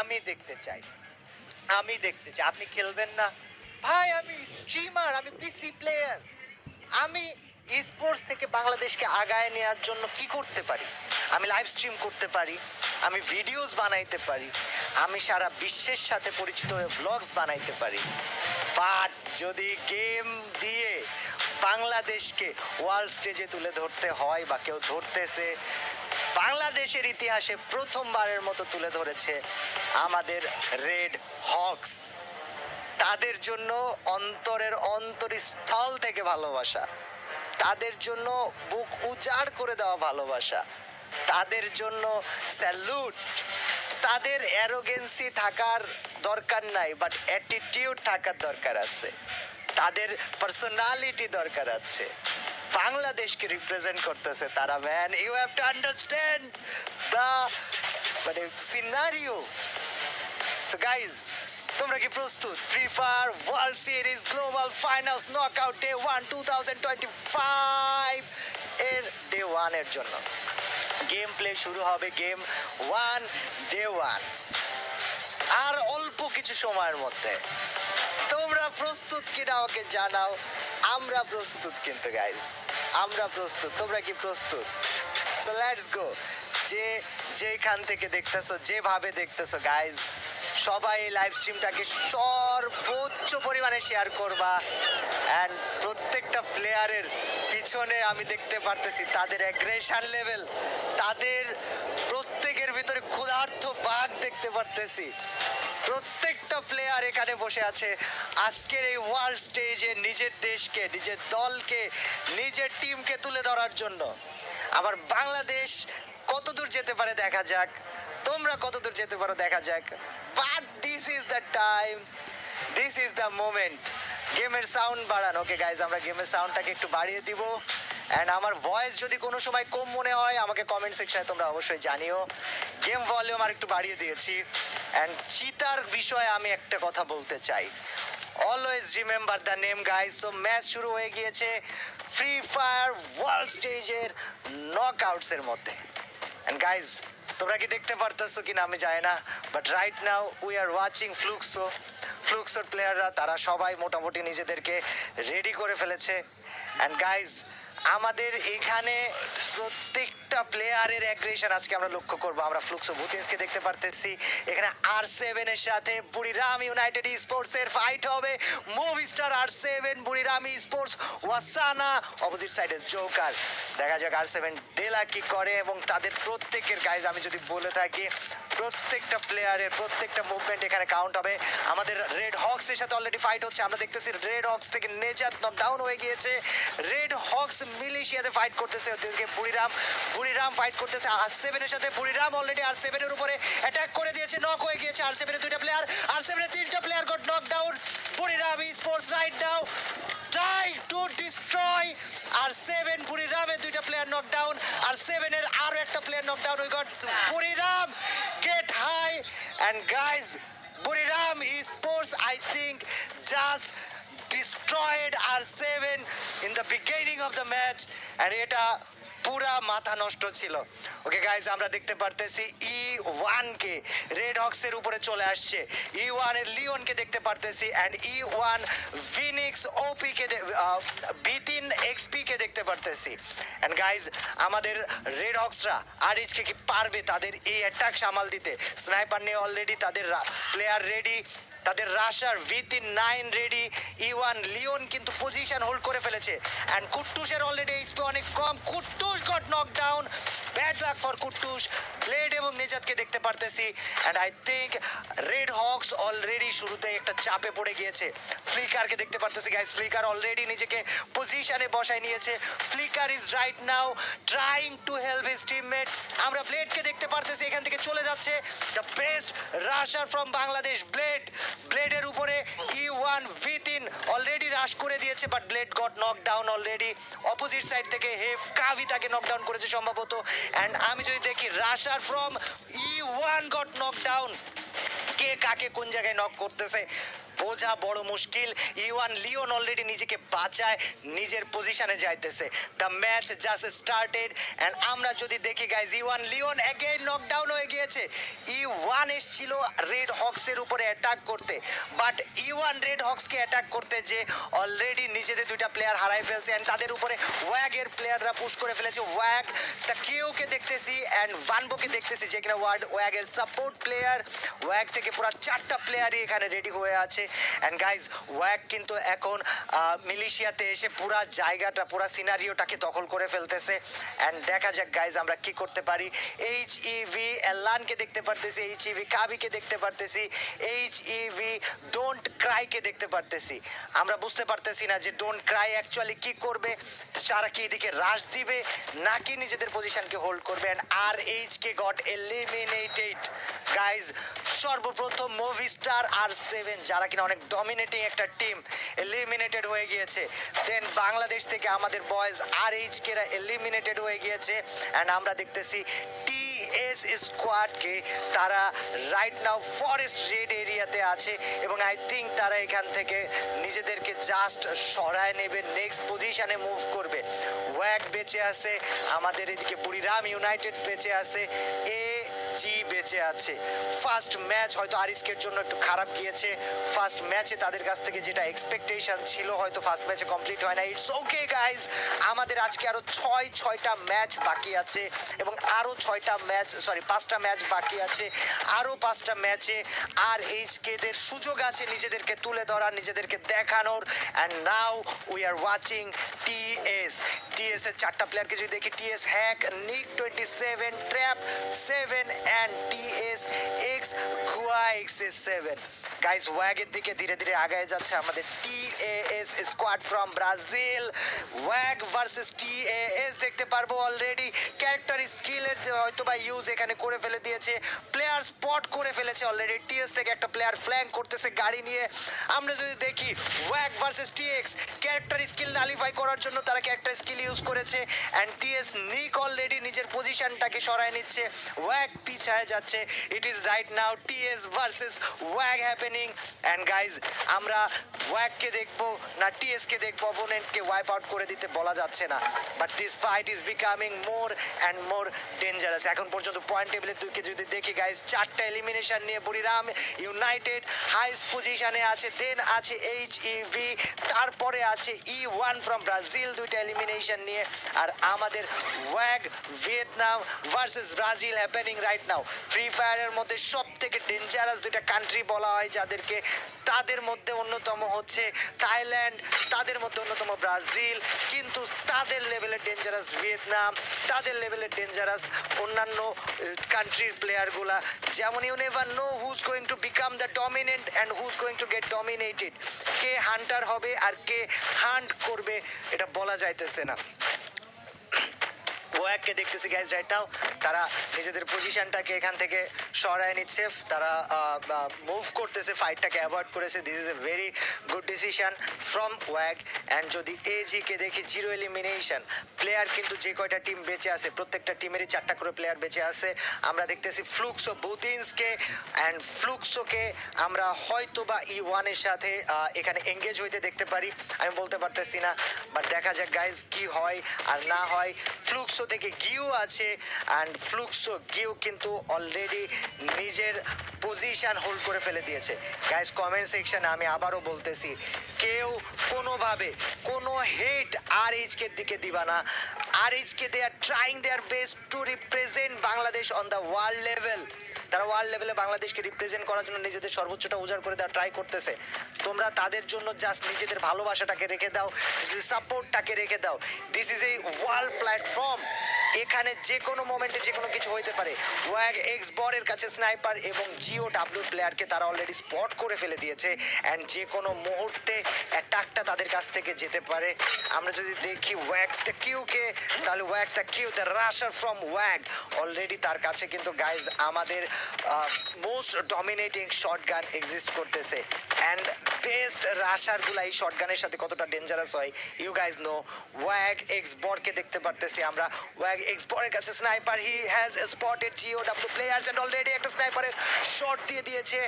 আমি দেখতে চাই। আমি দেখতে চাই। আপনি খেলবেন না। ভাই, আমি স্ট্রিমার আমি পিসি প্লেয়ার আমি স্পোর্টস থেকে বাংলাদেশকে আগায় নেওয়ার জন্য কি করতে পারি? আমি লাইভ স্ট্রিম করতে পারি। আমি ভিডিওস বানাইতে পারি। আমি সারা বিশ্বের সাথে পরিচিত হয়ে ব্লগস বানাইতে পারি। বাট যদি গেম দিয়ে বাংলাদেশকে ওয়ার্ল্ড স্টেজে তুলে ধরতে হয় বা কেউ ধরতেছে বাংলাদেশের ইতিহাসে প্রথমবারের মতো তুলে ধরেছে আমাদের রেড হকস। তাদের জন্য অন্তরের অন্তরস্থল থেকে ভালোবাসা। তাদের জন্য বুক উজাড় করে দেওয়া ভালোবাসা। তাদের জন্য স্যালুট। তাদের অ্যারোগেন্সি থাকার দরকার নাই, বাট অ্যাটিটিউড থাকার দরকার আছে। তাদের পার্সোনালিটি দরকার আছে। বাংলাদেশকে রিপ্রেজেন্ট করতেছে তারা man you have to understand the মানে সিনারিও সো গাইজ তোমরা কি প্রস্তুত? Free Fire World Series Global Finals knockout day one two thousand twenty five এর ডে ওয়ানের জন্য। গেম প্লে শুরু হবে গেম ওয়ান ডে ওয়ান আর অল্প কিছু সময়ের মধ্যে। তোমরা প্রস্তুত কিনা আমাকে জানাও, আমরা প্রস্তুত কিন্তু গাইজ আমরা প্রস্তুত, তোমরা কি প্রস্তুত? সো লেটস গো যে যেখান থেকে দেখতেছো, যেভাবে দেখতেছো গাইজ সবাই এই লাইভ স্ট্রিমটাকে সর্বোচ্চ পরিমাণে শেয়ার করবা। অ্যান্ড প্রত্যেকটা প্লেয়ারের পিছনে আমি দেখতে পারতেছি তাদের অ্যাগ্রেশন লেভেল তাদের প্রত্যেকের ভিতরে ক্ষুধার্থ বাঘ দেখতে পারতেছি। প্রত্যেকটা প্লেয়ার এখানে বসে আছে। আজকের এই ওয়ার্ল্ড স্টেজে নিজের দেশকে, নিজের দলকে, নিজের টিমকে তুলে ধরার জন্য। আবার বাংলাদেশ কতদূর যেতে পারে দেখা যাক। তোমরা কতদূর যেতে পারো দেখা যাক। But this is the time this is the moment গেমের সাউন্ড বাড়ান। ওকে গাইজ আমরা গেমের সাউন্ডটাকে একটু বাড়িয়ে দিব। অ্যান্ড আমার ভয়েস যদি কোনো সময় কম মনে হয়, আমাকে কমেন্ট সেকশনে তোমরা অবশ্যই জানিও। গেম ভলিউম আর একটু বাড়িয়ে দিয়েছি। অ্যান্ড চিতার বিষয়ে আমি একটা কথা বলতে চাই। Always remember the name guys so match শুরু হয়ে গিয়েছে ফ্রি ফায়ার ওয়ার্ল্ড স্টেজের নক আউটসের মধ্যে। অ্যান্ড গাইজ তোমরা কি দেখতে পারতেছো কিনা আমি জানি না but right now we are watching Fluxo ফ্লুক্সোর প্লেয়াররা তারা সবাই মোটামুটি নিজেদেরকে রেডি করে ফেলেছে। অ্যান্ড গাইজ আমাদের এখানে প্রত্যেকটা প্লেয়ারের অ্যাগ্রেশন আজকে আমরা লক্ষ্য করব। আমরা ফ্লুক্সো ভুতেন্সকে দেখতে পারতেছি। এখানে আর সেভেনের সাথে বুড়িরাম ইউনাইটেড স্পোর্টস এর ফাইট হবে। Movie star R seven Buriram Sports ওয়াসানা opposite সাইডে জোকার দেখা যাক আর সেভেন ডেলা কি করে এবং তাদের প্রত্যেকের গাইজ আমি যদি বলে থাকি প্রত্যেকটা প্লেয়ারের প্রত্যেকটা মুভমেন্ট এখানে কাউন্ট হবে। আমাদের রেড হক্স এর সাথে অলরেডি ফাইট হচ্ছে। আমরা দেখতেছি রেড হক্স থেকে নেজাত নক ডাউন হয়ে গিয়েছে। রেড হক্স মিলিশিয়াতে ফাইট করতেছে ওদিকে বুড়িরাম। বুড়িরাম ফাইট করতেছে আর সেভেনের সাথে। বুড়িরাম অলরেডি আর সেভেনের উপরে অ্যাটাক করে দিয়েছে। নক হয়ে গিয়েছে আর সেভেনের দুইটা প্লেয়ার আর সেভেনের তিনটা player got knock down Buriram Sports right now try to destroy R seven বুড়িরামের দুইটা প্লেয়ার নক ডাউন আর সেভেনের আরও একটা player knock down we got Buriram get high and guys Buriram Sports I think just destroyed R7 in the beginning of the match. And এটা পুরা মাথা নষ্ট ছিল। Okay guys আমরা দেখতে পারতেছি ই ওয়ান কে। রেড হক্সের উপরে চলে আসছে। ই ওয়ানের লিওনকে দেখতে পারতেছি and E one Phoenix OP কে বিটিন এক্সপি কে দেখতে পারতেছি। অ্যান্ড গাইজ আমাদের রেড হক্সরা আর ইচকে কি পারবে তাদের এই অ্যাটাক সামাল দিতে? স্নাইপার নিয়ে অলরেডি তাদের প্লেয়ার রেডি তাদের rusher ভিতিন nine ready E one Leon কিন্তু পজিশন হোল্ড করে ফেলেছে। অ্যান্ড কুট্টুসের অলরেডি এইচপি অনেক কম। Kuttus got knock down bad luck for Kuttus. Blade এবং নেজাতকে দেখতে পারতেছি। And I think Red Hawks already শুরুতে একটা চাপে পড়ে গিয়েছে। ফ্লিকারকে দেখতে পারতেছি গাইস ফ্লিকার অলরেডি নিজেকে পজিশনে বসায় নিয়েছে। Flicker is right now trying to help his teammate আমরা ব্লেডকে দেখতে পারতেছি, এখান থেকে চলে যাচ্ছে। The best rusher from Bangladesh Blade ব্লেডের উপরে ই ওয়ান ভি তিন অলরেডি রাশ করে দিয়েছে but Blade got knock down already opposite side থেকে হেফ কাভি তাকে নক ডাউন করেছে সম্ভবত। অ্যান্ড আমি যদি দেখি rusher from E one got knock down কে কাকে কোন জায়গায় নক করতেছে? বোঝা বড় মুশকিল। ইওয়ান লিওন অলরেডি নিজেকে বাঁচায়, নিজের পজিশনে যাইতেছে। The match just started and আমরা যদি দেখি guys E one Leon again knockdown হয়ে গিয়েছে। ই ওয়ান এসছিল রেড হক্সের উপরে অ্যাটাক করতে। বাট ইওয়ান রেড হক্সকে অ্যাটাক করতে যে অলরেডি নিজেদের দুইটা প্লেয়ার হারাই ফেলছে এন্ড তাদের উপরে ওয়াগের প্লেয়াররা পুশ করে ফেলেছে। ওয়াগ তা কেউকে দেখতেছি এন্ড ভানবোকে দেখতেছি যে কিনা ওয়ার্ড ওয়াগের সাপোর্ট প্লেয়ার ওয়াগ থেকে পুরো চারটা প্লেয়ারই এখানে রেডি হয়ে আছে। এন্ড গাইজ ওয়াগ কিন্তু এখন মিলিশিয়াতে এসে পুরা জায়গাটা, পুরা সিনারিওটাকে দখল করে ফেলতেছে। এন্ড দেখা যাক গাইজ আমরা কি করতে পারি। এইচ ইভি এলানকে দেখতে পারতেছি এইচ ইভি কাবিকে দেখতে পারতেছি এইচ ইভি ডোন্ট ক্রাইকে দেখতে পারতেছি। আমরা বুঝতে পারতেছি না যে ডোন্ট ক্রাই অ্যাকচুয়ালি কি করবে। তারা কি এদিকে রাশ দিবে, নাকি নিজেদের পজিশনকে হোল্ড করবে। And R H K got eliminated guys সর্বপ্রথম মুভি স্টার আর সেভেন যারা কিনা অনেক ডমিনেটিং একটা টিম এলিমিনেটেড হয়ে গিয়েছে। দেন বাংলাদেশ থেকে আমাদের বয়েজ আর এইচ কেরা এলিমিনেটেড হয়ে গিয়েছে। অ্যান্ড আমরা দেখতেছি টি এস স্কোয়াডকে তারা রাইট নাও ফরেস্ট রেড এরিয়াতে আছে এবং আই থিঙ্ক তারা এখান থেকে নিজেদেরকে জাস্ট সরায় নেবে নেক্সট পজিশনে মুভ করবে। ওয়াক বেঁচে আছে, আমাদের এদিকে বুড়িরাম ইউনাইটেড বেঁচে আছে। এ জি বেঁচে আছে। ফার্স্ট ম্যাচ হয়তো আরিসকের জন্য একটু খারাপ গিয়েছে। ফার্স্ট ম্যাচে তাদের কাছ থেকে যেটা এক্সপেকটেশন ছিল হয়তো ফার্স্ট ম্যাচে কমপ্লিট হয় না। ইটস ওকে গাইজ আমাদের আজকে আরও ছয়, ছয়টা ম্যাচ বাকি আছে এবং আরও ছয়টা ম্যাচ সরি পাঁচটা ম্যাচ বাকি আছে। আরও পাঁচটা ম্যাচে আর এইচ কেদের সুযোগ আছে নিজেদেরকে তুলে ধরার, নিজেদেরকে দেখানোর। And now we are watching TS TS এর চারটা প্লেয়ারকে যদি দেখি TS hack Nick twenty seven trap seven and TS X গুয়া এক্স এস সেভেন গাইস ওয়াগের দিকে ধীরে ধীরে আগায় যাচ্ছে আমাদের TAS squad from Brazil ওয়াগ versus TAS দেখতে পারব অলরেডি ক্যারেক্টার স্কিলের হয়তো বা ইউজ এখানে করে ফেলে দিয়েছে প্লেয়ার স্পট করে ফেলেছে অলরেডি টিএস থেকে একটা প্লেয়ার ফ্ল্যাঙ্ক করতেছে গাড়ি নিয়ে। আমরা যদি দেখি ওয়াগ versus TX character skill nullify করার জন্য তারা ক্যারেক্টার স্কিল ইউজ করেছে অ্যান্ড টিএস নিক অলরেডি নিজের পজিশনটাকে সরায় নিচ্ছে। ওয়াগ পিছায় যাচ্ছে। It is right now TS versus ওয়াগ happening and guys আমরা ওয়াগকে দেখব না টিএস কে দেখব, অপোনেন্টকে ওয়াইপ আউট করে দিতে বলা যাচ্ছে না। But this fight is becoming more and more dangerous এখন পর্যন্ত পয়েন্ট টেবিলের দিকে যদি দেখি গাইজ চারটা এলিমিনেশন নিয়ে বুড়িরাম ইউনাইটেড হাইস্ট পজিশনে আছে দেন আছে এইচ ইভি তারপরে আছে ই ওয়ান ফ্রম ব্রাজিল দুইটা এলিমিনেশন নিয়ে। আর আমাদের ওয়াগ Vietnam versus Brazil happening right now free ফায়ারের মধ্যে সব থেকে ডেঞ্জারাস দুইটা কান্ট্রি বলা হয় যাদেরকে তাদের মধ্যে অন্যতম হচ্ছে থাইল্যান্ড তাদের মধ্যে অন্যতম ব্রাজিল কিন্তু তাদের লেভেলের ডেঞ্জারাস ভিয়েতনাম তাদের লেভেলের ডেঞ্জারাস অন্যান্য কান্ট্রির প্লেয়ারগুলা যেমন you never know who's going to become the dominant and who's going to get dominated K hunter হবে আর কে হান্ট করবে, এটা বলা যাইতেছে না। ওয়াককে দেখতেছি গাইজ রাইট নাও তারা নিজেদের পজিশনটাকে এখান থেকে সরায় নিচ্ছে। তারা মুভ করতেছে ফাইটটাকে অ্যাভয়েড করেছে। This is a very good decision from walk. And যদি এজি কে দেখি জিরো এলিমিনেশন প্লেয়ার কিন্তু যে কয়টা টিম বেঁচে আছে, প্রত্যেকটা টিমেরই চারটা করে প্লেয়ার বেঁচে আছে। আমরা দেখতেছি ফ্লুক্সো বুথিন্সকে অ্যান্ড ফ্লুক্সোকে আমরা হয়তো বা ই ওয়ানের সাথে এখানে এঙ্গেজ হইতে দেখতে পারি। আমি বলতে পারতেছি না বাট দেখা যাক গাইজ কি হয় আর না হয়। ফ্লুক্সো থেকে গিউ আছে অ্যান্ড ফ্লুক্সো গিউ কিন্তু অলরেডি নিজের পজিশন হোল্ড করে ফেলে দিয়েছে। গাইজ কমেন্ট সেকশনে আমি আবারও বলতেছি, কেউ কোনোভাবে কোনো হেট আর এইচকের দিকে দিবা না। আর HK they are trying their best to represent Bangladesh on the world level তারা ওয়ার্ল্ড লেভেলে বাংলাদেশকে রিপ্রেজেন্ট করার জন্য নিজেদের সর্বোচ্চটা উজাড় করে দেওয়ার ট্রাই করতেছে। তোমরা তাদের জন্য জাস্ট নিজেদের ভালোবাসাটাকে রেখে দাও সাপোর্টটাকে রেখে দাও। দিস ইজ এই ওয়ার্ল্ড প্ল্যাটফর্ম এখানে যে কোনো মোমেন্টে যে কোনো কিছু হইতে পারে। ওয়াগ এক্স বরের কাছে স্নাইপার এবং জিও ডাব্লিউ প্লেয়ারকে তারা অলরেডি স্পট করে ফেলে দিয়েছে। অ্যান্ড যে কোনো মুহূর্তে অ্যাটাকটা তাদের কাছ থেকে যেতে পারে। আমরা যদি দেখি ওয়াগ কিউকে তাহলে wag the Q the rusher from wag already তার কাছে কিন্তু গাইজ আমাদের most dominating shotgun exist করতেছে। অ্যান্ড বেস্ট রাশারগুলো এই শর্ট গানের সাথে কতটা ডেঞ্জারাস হয় you guys know wag X বরকে দেখতে পারতেছি আমরা। ওয়াগ এক্স বরের কাছে sniper he has spotted geo W players and already একটা স্নাইপারের শট দিয়ে দিয়েছে।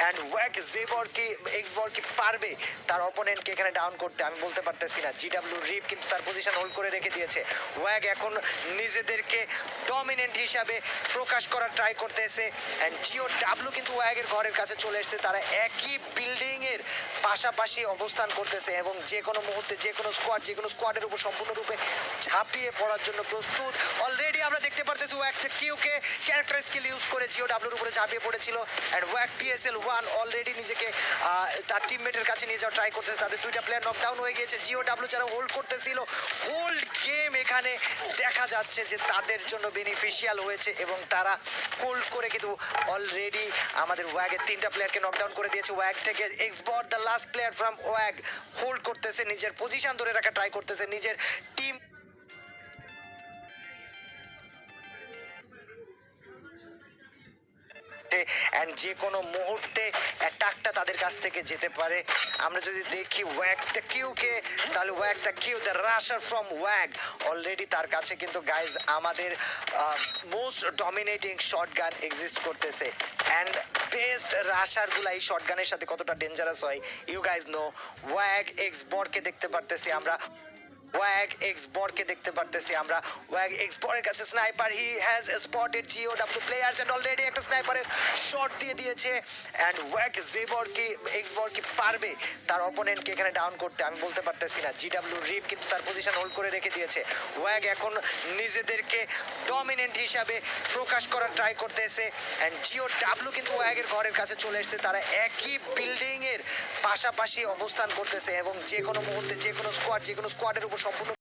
অ্যান্ড ওয়াগ জেবর কি এক্স বর কি পারবে তার অপোনেন্টকে এখানে ডাউন করতে, আমি বলতে পারতেছি না। জি ডাব্লিউ রিপ কিন্তু তার পজিশন হোল্ড করে রেখে দিয়েছে। ওয়াগ এখন নিজেদেরকে ডমিনেন্ট হিসাবে প্রকাশ করার ট্রাই করতেছে। অ্যান্ড জিও ডাব্লু কিন্তু ওয়াগের ঘরের কাছে চলে এসেছে। তারা একই বিল্ডিংয়ের পাশাপাশি অবস্থান করতেছে এবং যে কোনো মুহূর্তে, যে কোনো স্কোয়াড যে কোনো স্কোয়াডের উপর সম্পূর্ণরূপে ঝাঁপিয়ে পড়ার জন্য প্রস্তুত। অলরেডি আমরা দেখতে পারতেছি ওয়াক কিউকে ক্যারেক্টার স্কিল ইউজ করে জিও ডাব্লিউর উপরে ঝাঁপিয়ে পড়েছিল। অ্যান্ড ওয়াক পিএসএল ওয়ান অলরেডি নিজেকে তার টিমমেটের কাছে নিয়ে যাওয়ার ট্রাই করতেছে। তাদের দুইটা প্লেয়ার নকডাউন হয়ে গিয়েছে। জিও ডাব্লিউ যারা হোল্ড করতেছিল হোল্ড গেম এখানে দেখা যাচ্ছে যে তাদের জন্য বেনিফিশিয়াল হয়েছে এবং তারা হোল্ড করে কিন্তু অলরেডি আমাদের ওয়াগের তিনটা প্লেয়ারকে নকডাউন করে দিয়েছে। ওয়াগ থেকে Xbot the last player from ওয়াগ hold করতেছে। নিজের পজিশন ধরে রাখা ট্রাই করতেছে। নিজের টিম অ্যান্ড যে কোনো মুহূর্তে অ্যাটাকটা তাদের কাছ থেকে যেতে পারে। আমরা যদি দেখি ওয়াগ দ্য কিউকে তাহলে wag the Q the rusher from wag already তার কাছে কিন্তু গাইজ আমাদের most dominating shotgun exist করতেছে। অ্যান্ড বেস্ট রাশারগুলো এই শর্ট গানের সাথে কতটা ডেঞ্জারাস হয় you guys know wag X বরকে দেখতে পারতেছি আমরা। ওয়াগ এক্স বরকে দেখতে পারতেছি আমরা। ওয়াগ এক্স বরের কাছে sniper he has spotted Geo W players and already একটা স্নাইপারের শট দিয়ে দিয়েছে। অ্যান্ড ওয়াগ জেবর কি এক্স বর কি পারবে তার অপোনেন্টকে এখানে ডাউন করতে, আমি বলতে পারতেছি না। জি ডাব্লিউ রিপ কিন্তু তার পজিশন হোল্ড করে রেখে দিয়েছে। ওয়াগ এখন নিজেদেরকে ডমিনেন্ট হিসাবে প্রকাশ করার ট্রাই করতেছে। অ্যান্ড জিও ডাব্লিউ কিন্তু ওয়াগের ঘরের কাছে চলে এসেছে। তারা একই বিল্ডিং এর পাশাপাশি অবস্থান করতেছে এবং যে কোনো মুহূর্তে যে কোনো স্কোয়াড যে কোনো স্কোয়াডের উপর সম্পূর্ণ